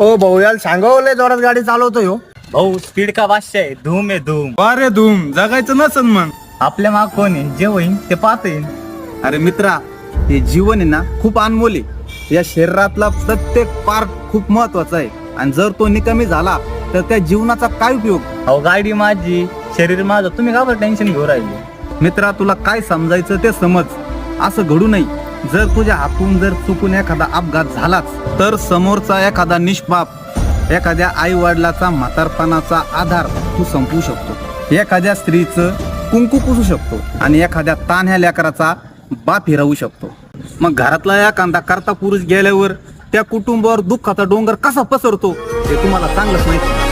ओ भाऊ याला सांगवलंय जोरात गाडी चालवतोय हो. भाऊ स्पीड का वाशे आहे? धूम आहे धूम. अरे धूम. जगायचं नसन मग आपल्या माग कोण आहे? जे होईन ते पाहता येईन. अरे मित्रा हे जीवन आहे ना खूप अनमोल आहे. या शरीरातला प्रत्येक पार्ट खूप महत्त्वाचा आहे. आणि जर तो निकमी झाला तर त्या जीवनाचा काय उपयोग? अहो गाडी माझी शरीर माझं. तुम्ही का बरं टेन्शन घेऊ राहिले? मित्रा तुला काय समजायचं ते समज. असं घडू नये. जर तुझ्या हातून जर चुकून एखादा अपघात झालाच तर समोरचा एखादा निष्पाप एखाद्या आई वडिलाचा म्हातारपणाचा आधार तू संपवू शकतो. एखाद्या स्त्रीचं कुंकू पुसू शकतो आणि एखाद्या तान्ह्या लेकराचा बाप हिरावू शकतो. मग घरातला एखादा करता पुरुष गेल्यावर त्या कुटुंबावर दुःखाचा डोंगर कसा पसरतो हे तुम्हाला चांगलंच माहिती